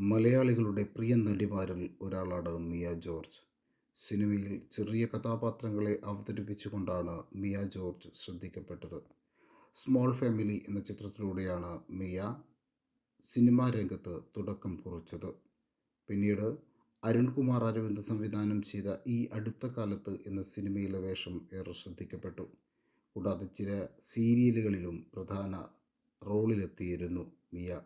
മലയാളികളുടെ പ്രിയ നടിമാരിൽ ഒരാളാണ് മിയ ജോർജ്. സിനിമയിൽ ചെറിയ കഥാപാത്രങ്ങളെ അവതരിപ്പിച്ചുകൊണ്ടാണ് മിയ ജോർജ് ശ്രദ്ധിക്കപ്പെട്ടത്. സ്മോൾ ഫാമിലി എന്ന ചിത്രത്തിലൂടെയാണ് മിയ സിനിമാ രംഗത്ത് തുടക്കം കുറിച്ചത്. പിന്നീട് അരുൺകുമാർ അരവിന്ദ് സംവിധാനം ചെയ്ത ഈ അടുത്ത കാലത്ത് എന്ന സിനിമയിലെ വേഷം ഏറെ ശ്രദ്ധിക്കപ്പെട്ടു. കൂടാതെ ചില സീരിയലുകളിലും പ്രധാന റോളിലെത്തിയിരുന്നു മിയ.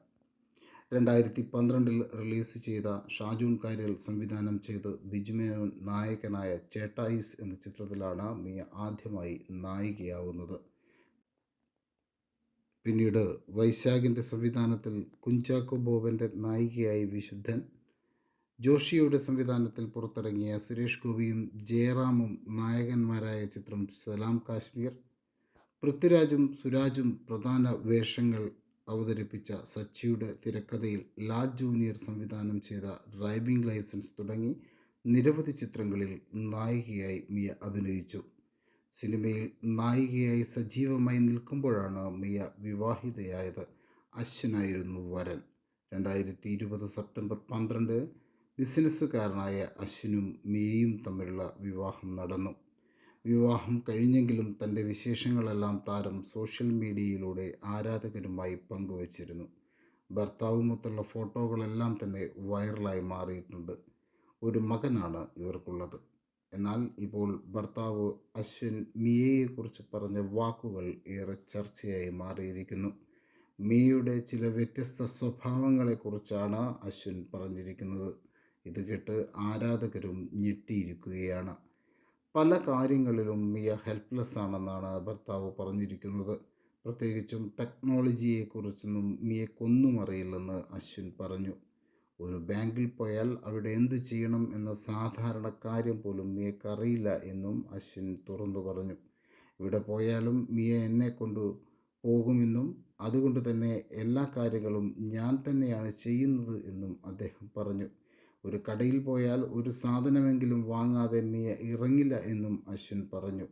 രണ്ടായിരത്തി പന്ത്രണ്ടിൽ റിലീസ് ചെയ്ത ഷാജൂൺ കാര്യൽ സംവിധാനം ചെയ്ത് ബിജുമേനോൻ നായകനായ ചേട്ടായിസ് എന്ന ചിത്രത്തിലാണ് മിയ ആദ്യമായി നായികയാവുന്നത്. പിന്നീട് വൈശാഖിന്റെ സംവിധാനത്തിൽ കുഞ്ചാക്കോ ബോബന്റെ നായികയായി വിശുദ്ധൻ ജോഷിയുടെ സംവിധാനത്തിൽ പുറത്തിറങ്ങിയ സുരേഷ് ഗോപിയും ജയറാമും നായകന്മാരായ ചിത്രം സലാം കാശ്മീർ പൃഥ്വിരാജും സുരാജും പ്രധാന വേഷങ്ങൾ അവതരിപ്പിച്ച സച്ചിയുടെ തിരക്കഥയിൽ ലാൽ ജൂനിയർ സംവിധാനം ചെയ്ത ഡ്രൈവിംഗ് ലൈസൻസ് തുടങ്ങി നിരവധി ചിത്രങ്ങളിൽ നായികയായി മിയ അഭിനയിച്ചു. സിനിമയിൽ നായികയായി സജീവമായി നിൽക്കുമ്പോഴാണ് മിയ വിവാഹിതയായത്. അശ്വനായിരുന്നു വരൻ. രണ്ടായിരത്തി ഇരുപത് സെപ്റ്റംബർ പന്ത്രണ്ട് ബിസിനസ്സുകാരനായ അശ്വിനും മിയയും തമ്മിലുള്ള വിവാഹം നടന്നു. വിവാഹം കഴിഞ്ഞെങ്കിലും തന്റെ വിശേഷങ്ങളെല്ലാം താരം സോഷ്യൽ മീഡിയയിലൂടെ ആരാധകരുമായി പങ്കുവച്ചിരുന്നു. ഭർത്താവുമൊത്തുള്ള ഫോട്ടോകളെല്ലാം തന്നെ വൈറലായി മാറിയിട്ടുണ്ട്. ഒരു മകനാണ് ഇവർക്കുള്ളത്. എന്നാൽ ഇപ്പോൾ ഭർത്താവ് അശ്വിൻ മിയയെക്കുറിച്ച് പറഞ്ഞ വാക്കുകൾ ഏറെ ചർച്ചയായി മാറിയിരിക്കുന്നു. മിയയുടെ ചില വ്യത്യസ്ത സ്വഭാവങ്ങളെക്കുറിച്ചാണ് അശ്വിൻ പറഞ്ഞിരിക്കുന്നത്. ഇത് കേട്ട് ആരാധകരും ഞെട്ടിയിരിക്കുകയാണ്. പല കാര്യങ്ങളിലും മിയ ഹെൽപ്ലെസ് ആണെന്നാണ് ഭർത്താവ് പറഞ്ഞിരിക്കുന്നത്. പ്രത്യേകിച്ചും ടെക്നോളജിയെക്കുറിച്ചൊന്നും മിയക്കൊന്നും അറിയില്ലെന്ന് അശ്വിൻ പറഞ്ഞു. ഒരു ബാങ്കിൽ പോയാൽ അവിടെ എന്ത് ചെയ്യണം എന്ന സാധാരണ കാര്യം പോലും മിയക്കറിയില്ല എന്നും അശ്വിൻ തുറന്നു പറഞ്ഞു. ഇവിടെ പോയാലും മിയ എന്നെ കൊണ്ട് പോകുമെന്നും അതുകൊണ്ട് തന്നെ എല്ലാ കാര്യങ്ങളും ഞാൻ തന്നെയാണ് ചെയ്യുന്നത് എന്നും അദ്ദേഹം പറഞ്ഞു. ഒരു കടയിൽ പോയാൽ ഒരു സാധനമെങ്കിലും വാങ്ങാതെ മിയ ഇറങ്ങില്ല എന്നും അശ്വിൻ പറഞ്ഞു.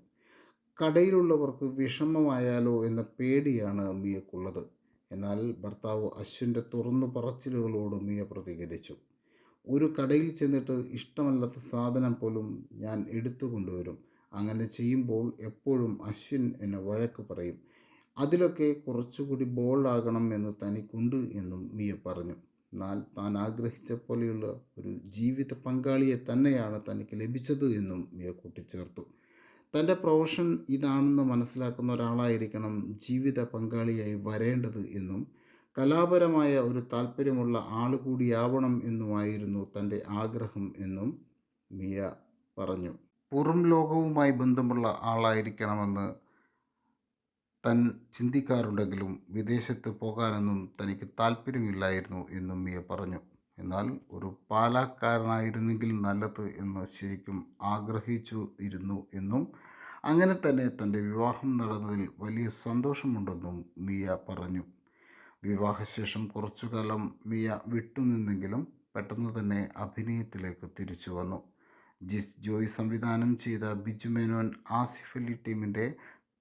കടയിലുള്ളവർക്ക് വിഷമമായാലോ എന്ന പേടിയാണ് മിയക്കുള്ളത്. എന്നാൽ ഭർത്താവ് അശ്വിന്റെ തുറന്നു പറച്ചിലുകളോട് മിയ പ്രതികരിച്ചു. ഒരു കടയിൽ ചെന്നിട്ട് ഇഷ്ടമല്ലാത്ത സാധനം പോലും ഞാൻ എടുത്തു കൊണ്ടുവരും. അങ്ങനെ ചെയ്യുമ്പോൾ എപ്പോഴും അശ്വിൻ എന്നെ വഴക്ക് പറയും. അതിലൊക്കെ കുറച്ചുകൂടി ബോൾഡാകണം എന്ന് തനിക്കുണ്ട് എന്നും മിയ പറഞ്ഞു. എന്നാൽ താൻ ആഗ്രഹിച്ച പോലെയുള്ള ഒരു ജീവിത പങ്കാളിയെ തന്നെയാണ് തനിക്ക് ലഭിച്ചത് എന്നും മിയ കൂട്ടിച്ചേർത്തു. തന്റെ പ്രൊഫഷൻ ഇതാണെന്ന് മനസ്സിലാക്കുന്ന ഒരാളായിരിക്കണം ജീവിത പങ്കാളിയായി വരേണ്ടത് എന്നും കലാപരമായ ഒരു താല്പര്യമുള്ള ആൾ കൂടിയാവണം എന്നുമായിരുന്നു തന്റെ ആഗ്രഹം എന്നും മിയ പറഞ്ഞു. പുറം ലോകവുമായി ബന്ധമുള്ള ആളായിരിക്കണമെന്ന് താൻ ചിന്തിക്കാറുണ്ടെങ്കിലും വിദേശത്ത് പോകാനൊന്നും തനിക്ക് താല്പര്യമില്ലായിരുന്നു എന്നും മിയ പറഞ്ഞു. എന്നാൽ ഒരു പാലാക്കാരനായിരുന്നെങ്കിൽ നല്ലത് എന്ന് ശരിക്കും ആഗ്രഹിച്ചു ഇരുന്നു എന്നും അങ്ങനെ തന്നെ തന്റെ വിവാഹം നടന്നതിൽ വലിയ സന്തോഷമുണ്ടെന്നും മിയ പറഞ്ഞു. വിവാഹശേഷം കുറച്ചു കാലം മിയ വിട്ടുനിന്നെങ്കിലും പെട്ടെന്ന് തന്നെ അഭിനയത്തിലേക്ക് തിരിച്ചു വന്നു. ജിസ് ജോയ് സംവിധാനം ചെയ്ത ബിജു മേനോൻ ആസിഫ് ടീമിന്റെ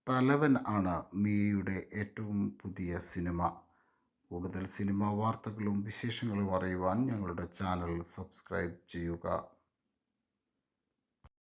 തലവൻ ആണ് മീയുടെ ഏറ്റവും പുതിയ സിനിമ. കൂടുതൽ സിനിമ വാർത്തകളും വിശേഷങ്ങളും അറിയുവാൻ ഞങ്ങളുടെ ചാനൽ സബ്സ്ക്രൈബ് ചെയ്യുക.